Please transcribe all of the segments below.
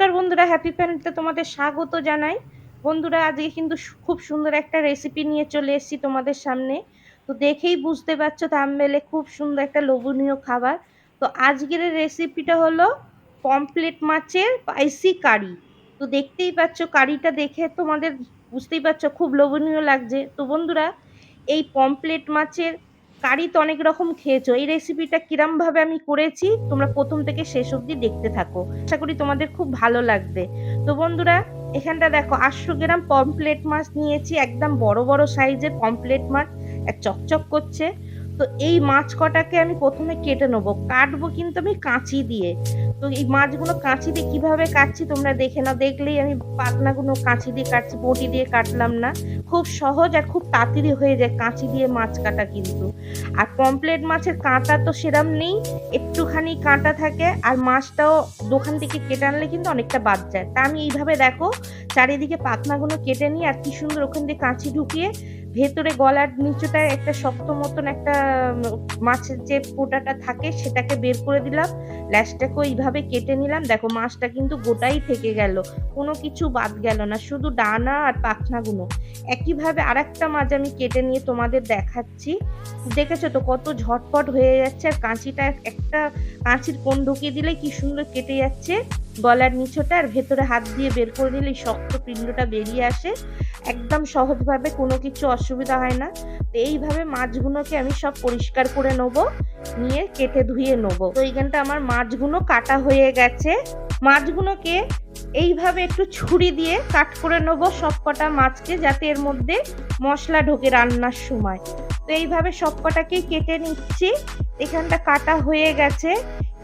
নমস্কার বন্ধুরা হ্যাপি প্যানেটে তোমাদের স্বাগত জানাই। বন্ধুরা, আজকে কিন্তু খুব সুন্দর একটা রেসিপি নিয়ে চলে এসেছি তোমাদের সামনে। তো দেখেই বুঝতে পারছ থামবেলে খুব সুন্দর একটা লোভনীয় খাবার। তো আজকের রেসিপিটা হলো পমপ্লেট মাছের স্পাইসি কারি তো দেখতেই পাচ্ছ কারিটা দেখে তোমাদের বুঝতেই পারছ, খুব লোভনীয় লাগছে। তো বন্ধুরা, এই পমপ্লেট মাছের কারি তো অনেক রকম খেয়েছো। এই রেসিপিটা কিরমভাবে আমি করেছি, তোমরা প্রথম থেকে শেষ অবধি দেখতে থাকো। আশা করি তোমাদের খুব ভালো লাগবে। তো বন্ধুরা, এখানটা দেখো, আটশো গ্রাম পমপ্লেট মাছ নিয়েছি, একদম বড় বড় সাইজের পমপ্লেট মাছ। চকচক করছে। তো এই মাছ কটাকে আমি প্রথমে কেটে নেব। কাটবো কিন্তু আমি কাঁচি দিয়ে। তো এই মাছগুলো কাঁচি দিয়ে কীভাবে কাটছি তোমরা দেখে নাও। দেখলেই আমি পাতনাগুলো কাঁচি দিয়ে কাটছি, বটি দিয়ে কাটলাম না। খুব সহজ আর খুব তাড়াতাড়ি হয়ে যায় কাঁচি দিয়ে মাছ কাটা কিন্তু। আর পমপ্লেট মাছের কাঁটা তো সেরম নেই, একটুখানি কাঁটা থাকে আর মাছটাও দোকান থেকে কেটে আনলে কিন্তু অনেকটা বাদ যায়। তা আমি এইভাবে দেখো, চারিদিকে পাতনাগুলো কেটে নিই আর কি সুন্দর ওখান দিয়ে কাঁচি ঢুকিয়ে ভেতরে গলার নিচুটায় একটা শক্ত মতন একটা মাছের যে পোটাটা থাকে সেটাকে বের করে দিলাম। ল্যাসটাকেও এইভাবে কেটে নিলাম। দেখো, মাছটা কিন্তু গোটাই থেকে গেল। কোনো কিছু বাদ গেল না, শুধু ডানা আর পাখনাগুলো। একইভাবে আরেকটা মাছ আমি কেটে নিয়ে তোমাদের দেখাচ্ছি। দেখেছ তো কত ঝটপট হয়ে যাচ্ছে। আর কাঁচিটা একটা কাঁচির কোন ঢুকিয়ে দিলে কি সুন্দর কেটে যাচ্ছে। গলার নিচটা আর ভেতরে হাত দিয়ে বের করে নিলে শক্ত পিণ্ডটা বেরিয়ে আসে। একদম সহজভাবে কোনো কিছু অসুবিধা হয় না। তো এইভাবে মাছগুলোকে আমি সব পরিষ্কার করে নেব, নিয়ে কেটে ধুয়ে নেব। তো এইখানটা আমার মাছগুলো কাটা হয়ে গেছে। মাছগুলোকে এইভাবে একটু ছুরি দিয়ে কাট করে নেব সব কটা মাছকে, যাতে এর মধ্যে মশলা ঢোকে রান্নার সময়। তো এইভাবে সব কটাকেই কেটে নিচ্ছি। এখানটা কাটা হয়ে গেছে।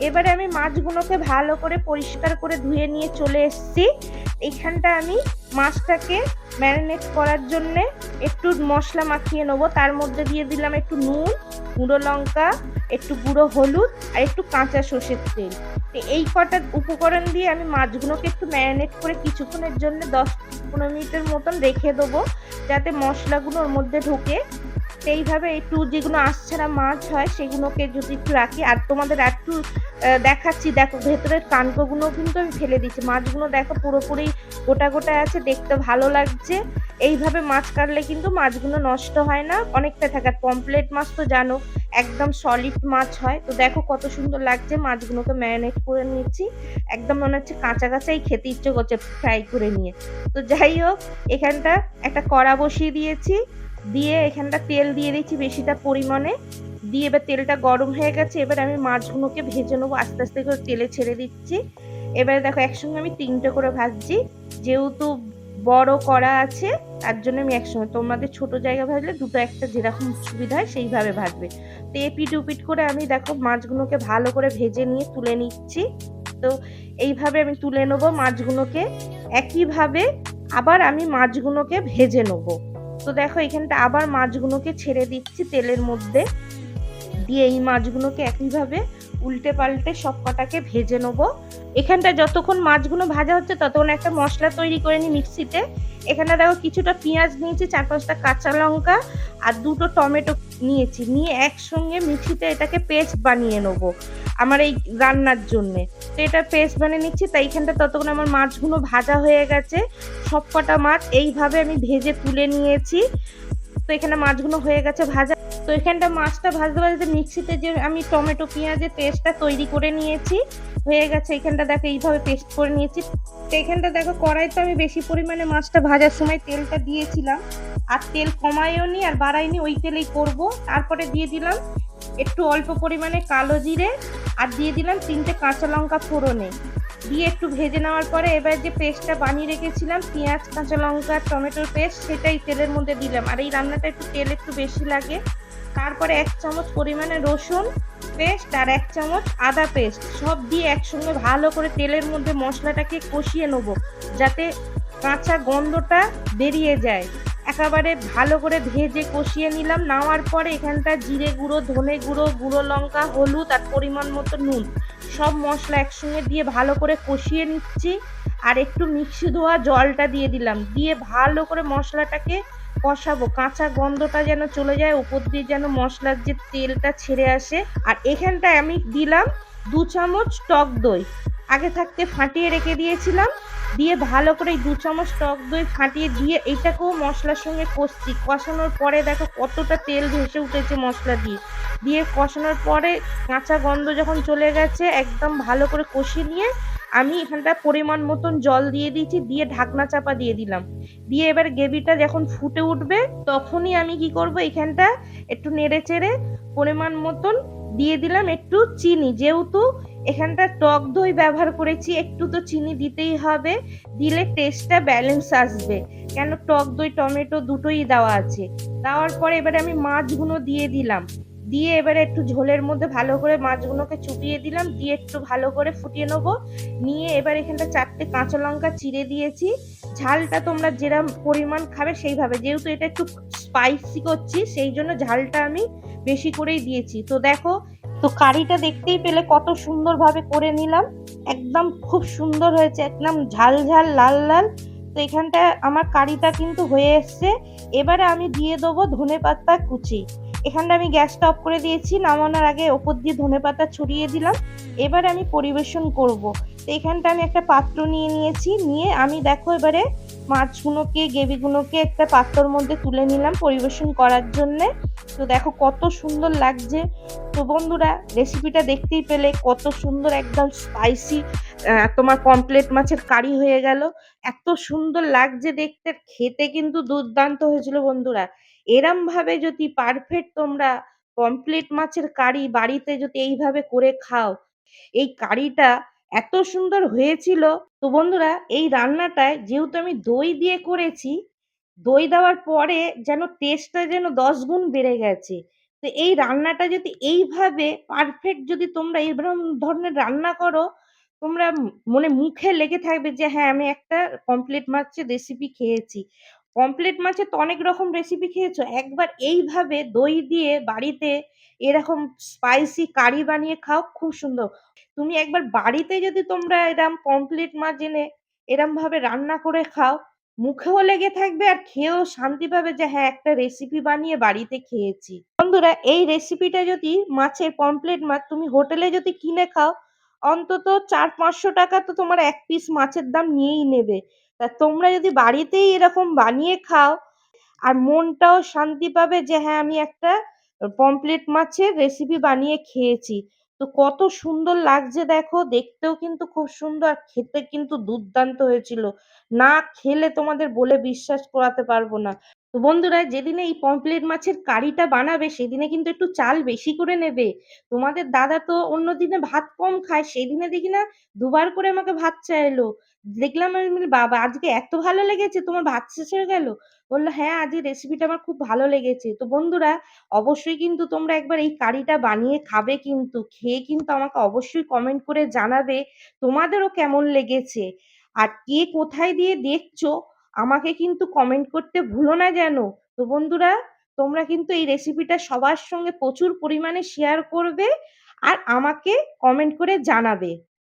এবারে আমি মাছগুলোকে ভালো করে পরিষ্কার করে ধুয়ে নিয়ে চলে এসেছি। এইখানটা আমি মাছটাকে ম্যারিনেট করার জন্যে একটু মশলা মাখিয়ে নেব। তার মধ্যে দিয়ে দিলাম একটু নুন, গুঁড়ো লঙ্কা, একটু গুঁড়ো হলুদ আর একটু কাঁচা সর্ষের তেল। তো এই কটা উপকরণ দিয়ে আমি মাছগুলোকে একটু ম্যারিনেট করে কিছুক্ষণের জন্য দশ পনেরো মিনিটের মতন রেখে দেবো, যাতে মশলাগুলো ওর মধ্যে ঢোকে। তো এইভাবে একটু যেগুলো আঁশছাড়া মাছ হয়, সেগুলোকে যদি একটু রাখি। আর তোমাদের একটু দেখাচ্ছি, দেখো ভেতরের কানকোগুলো কিন্তু আমি ফেলে দিচ্ছি মাছগুলো দেখো পুরোপুরি গোটা গোটা আছে, দেখতে ভালো লাগছে। এইভাবে মাছ কাটলে কিন্তু মাছগুলো নষ্ট হয় না, অনেকটা থাকে। আর পমপ্লেট মাছ তো জানো, একদম সলিড মাছ হয়। তো দেখো কত সুন্দর লাগছে, মাছগুলোকে ম্যারিনেট করে নিচ্ছি একদম মনে হচ্ছে কাঁচা কাঁচাই খেতে ইচ্ছে করছে ফ্রাই করে নিয়ে। তো যাই হোক, এখানটা একটা কড়া বসিয়ে দিয়েছি। দিয়ে এখানটা তেল দিয়ে দিচ্ছি বেশিটা পরিমাণে। দিয়ে এবার তেলটা গরম হয়ে গেছে, এবার আমি মাছগুলোকে ভেজে নেব, আস্তে আস্তে করে তেলে ছেড়ে দিচ্ছি। এবারে দেখো, একসঙ্গে আমি তিনটে করে ভাজছি। যেহেতু বড় করা আছে, তার জন্য আমি একসঙ্গে, তোমাদের ছোট জায়গা ভাজলে দুটো একটা যেরকম সুবিধা হয় সেইভাবে ভাজবে। তো এপিট উপিট করে আমি দেখো, মাছগুলোকে ভালো করে ভেজে নিয়ে তুলে নিচ্ছি। তো এইভাবে আমি তুলে নেব মাছগুলোকে। একইভাবে আবার আমি মাছগুলোকে ভেজে নেব। তো দেখো, এখানটা আবার মাছগুলোকে ছেড়ে দিচ্ছি তেলের মধ্যে। দিয়ে এই মাছগুলোকে একইভাবে উল্টে পাল্টে সব কটাকে ভেজে নেব। এখানটা যতক্ষণ মাছগুলো ভাজা হচ্ছে, ততক্ষণ একটা মশলা তৈরি করে নিই মিক্সিতে। এখানে দেখো, কিছুটা পেঁয়াজ নিয়েছি, চার পাঁচটা কাঁচা লঙ্কা আর দুটো টমেটো নিয়েছি। নিয়ে একসঙ্গে মিক্সিতে এটাকে পেস্ট বানিয়ে নেব। আমার এই রান্নার জন্যে। তো এটা পেস্ট বানিয়ে নিচ্ছি, তাই এখানটা ততক্ষণ আমার মাছগুলো ভাজা হয়ে গেছে। সব কটা মাছ এইভাবে আমি ভেজে তুলে নিয়েছি। তো এখানে মাছগুলো হয়ে গেছে ভাজা। তো এখানটা মাছটা ভাজতে ভাজতে মিক্সিতে যে আমি টমেটো, পেঁয়াজের পেস্টটা তৈরি করে নিয়েছি। হয়ে গেছে, এখানটা দেখো এইভাবে পেস্ট করে নিয়েছি। তো এখানটা দেখো কড়াইতে আমি বেশি পরিমাণে মাছটা ভাজার সময় তেলটা দিয়েছিলাম। আর তেল কমায়ও নি আর বাড়াইনি ওই তেলেই করব। তারপরে দিয়ে দিলাম একটু অল্প পরিমাণে কালো জিরে আর দিয়ে দিলাম তিনটে কাঁচা লঙ্কা ফোড়নে। দিয়ে একটু ভেজে নেওয়ার পরে এবার যে পেস্টটা বানিয়ে রেখেছিলাম, পেঁয়াজ, কাঁচা লঙ্কা টমেটোর পেস্ট, সেটাই তেলের মধ্যে দিলাম। আর এই রান্নাটা একটু তেল একটু বেশি লাগে। তারপরে এক চামচ পরিমাণে রসুন পেস্ট আর এক চামচ আদা পেস্ট সব দিয়ে একসঙ্গে ভালো করে তেলের মধ্যে মশলাটাকে কষিয়ে নেব, যাতে কাঁচা গন্ধটা বেরিয়ে যায়। একেবারে ভালো করে ভেজে কষিয়ে নিলাম। নেওয়ার পরে এখানটা জিরে গুঁড়ো, ধনে গুঁড়ো গুঁড়ো লঙ্কা, হলুদ আর পরিমাণ মতো নুন। সব মশলা একসঙ্গে দিয়ে ভালো করে কষিয়ে নিচ্ছি। আর একটু মিক্সি ধোয়া জলটা দিয়ে দিলাম। দিয়ে ভালো করে মশলাটাকে কষাবো। কাঁচা গন্ধটা যেন চলে যায়, উপর দিয়ে যেন মশলার যে তেলটা ছেড়ে আসে। আর এখানটায় আমি দিলাম দু চামচ টক দই। আগে থাকতে ফাটিয়ে রেখে দিয়েছিলাম। দিয়ে ভালো করে দু চামচ টক দই ফাটিয়ে দিয়ে এইটাকেও মশলার সঙ্গে কষছি। কষানোর পরে দেখো কতটা তেল ভেসে উঠেছে মশলা দিয়ে। দিয়ে কষানোর পরে কাঁচা গন্ধ যখন চলে গেছে, একদম ভালো করে কষিয়ে নিয়ে আমি এখানটা পরিমাণ মতন জল দিয়ে দিয়েছি, দিয়ে ঢাকনা চাপা দিয়ে দিলাম। দিয়ে এবার গ্রেভিটা যখন ফুটে উঠবে, তখনই আমি কি করব, এখানটা একটু নেড়ে চেড়ে পরিমাণ মতন দিয়ে দিলাম একটু চিনি। যেহেতু এখানটা টক দই ব্যবহার করেছি, একটু তো চিনি দিতেই হবে, দিলে টেস্টটা ব্যালেন্স আসবে। কেন টক দই, টমেটো দুটোই দেওয়া আছে। দেওয়ার পরে এবারে আমি মাছগুলো দিয়ে দিলাম। দিয়ে এবারে একটু ঝোলের মধ্যে ভালো করে মাছগুলোকে চুপিয়ে দিলাম, দিয়ে একটু ভালো করে ফুটিয়ে নেব। নিয়ে এবার এখানটা চারটে কাঁচা লঙ্কা চিড়ে দিয়েছি। ঝালটা তোমরা যেরকম পরিমাণ খাবে সেইভাবে। যেহেতু এটা একটু স্পাইসি করছি, সেই জন্য ঝালটা আমি বেশি করেই দিয়েছি। তো দেখো তো কারিটা দেখতেই পেলে কত সুন্দরভাবে করে নিলাম। একদম খুব সুন্দর হয়েছে, একদম ঝাল ঝাল, লাল লাল। তো এখানটা আমার কারিটা কিন্তু হয়ে এসছে। এবারে আমি দিয়ে দেবো ধনে পাতা কুচি। এখানটা আমি গ্যাসটা অফ করে দিয়েছি, নামানোর আগে ওপর দিয়ে ধনে পাতা ছড়িয়ে দিলাম। এবারে আমি পরিবেশন করব। তো এখানটা আমি একটা পাত্র নিয়ে নিয়েছি। নিয়ে আমি দেখো এবারে মাছগুলোকে, গ্রেভিগুলোকে একটা পাত্রর মধ্যে তুলে নিলাম পরিবেশন করার জন্যে। তো দেখো কত সুন্দর লাগছে। তো বন্ধুরা রেসিপিটা দেখতেই পেলে কত সুন্দর একদম স্পাইসি তোমার কমপ্লেট মাছের কারি হয়ে গেল। এত সুন্দর লাগছে দেখতে খেতে কিন্তু দুর্দান্ত হয়েছিল বন্ধুরা। এরম ভাবে যদি পারফেক্ট তোমরা পমপ্লেট মাছের কারি বাড়িতে যদি এইভাবে করে খাও, এই কারিটা এত সুন্দর হয়েছিল। তো বন্ধুরা, এই রান্নাটায় যেহেতু আমি দই দিয়ে করেছি, দই দেওয়ার পরে যেন টেস্টটা যেন দশ গুণ বেড়ে গেছে। তো এই রান্নাটা যদি এইভাবে পারফেক্ট যদি তোমরা এইরকম ধরনের রান্না করো, তোমরা মনে মুখে লেগে থাকবে যে হ্যাঁ আমি একটা কমপ্লিট মাছের রেসিপি খেয়েছি। কমপ্লিট মাছের তো অনেক রকম রেসিপি খেয়েছো। একবার এইভাবে দই দিয়ে বাড়িতে এরকম স্পাইসি কারি বানিয়ে খাও, খুব সুন্দর। তুমি একবার বাড়িতে যদি তোমরা এরম কমপ্লিট মাছ এনে এরম ভাবে রান্না করে খাও, মুখেও লেগে থাকবে আর খেয়েও শান্তি পাবে যে হ্যাঁ একটা রেসিপি বানিয়ে বাড়িতে খেয়েছি। বন্ধুরা, এই রেসিপিটা যদি মাছের পমপ্লেট মাছ তুমি হোটেলে যদি কিনে খাও অন্তত চার পাঁচশো টাকা তো তোমার এক পিস মাছের দাম নিয়েই নেবে। তা তোমরা যদি বাড়িতেই এরকম বানিয়ে খাও, আর মনটাও শান্তি পাবে যে হ্যাঁ আমি একটা পমপ্লেট মাছের রেসিপি বানিয়ে খেয়েছি। তো কত সুন্দর লাগছে দেখো। দেখতেও কিন্তু খুব সুন্দর, আর খেতে কিন্তু দুর্দান্ত হয়েছিল। না খেলে তোমাদের বলে বিশ্বাস করাতে পারব না। তো বন্ধুরা, যেদিনে এই পম্পলেট মাছের কারিটা বানাবে, সেদিনে কিন্তু একটু চাল বেশি করে নেবে। তোমাদের দাদা তো অন্যদিনে ভাত কম খায়, সেদিনে দেখি না দুবার করে আমাকে ভাত চাইলো। দেখলাম আমি বলি, বাবা আজকে এত ভালো লেগেছে তোমার ভাত শেষ হয়ে গেল? বলল হ্যাঁ আজ এই রেসিপিটা আমার খুব ভালো লেগেছে। তো বন্ধুরা অবশ্যই কিন্তু তোমরা একবার এই কারিটা বানিয়ে খাবে কিন্তু খেয়ে কিন্তু আমাকে অবশ্যই কমেন্ট করে জানাবে তোমাদেরও কেমন লেগেছে। আর কে কোথায় দিয়ে দেখছ আমাকে কিন্তু কমেন্ট করতে ভুলো না যেন। তো বন্ধুরা তোমরা কিন্তু এই রেসিপিটা সবার সঙ্গে প্রচুর পরিমাণে শেয়ার করবে আর আমাকে কমেন্ট করে জানাবে।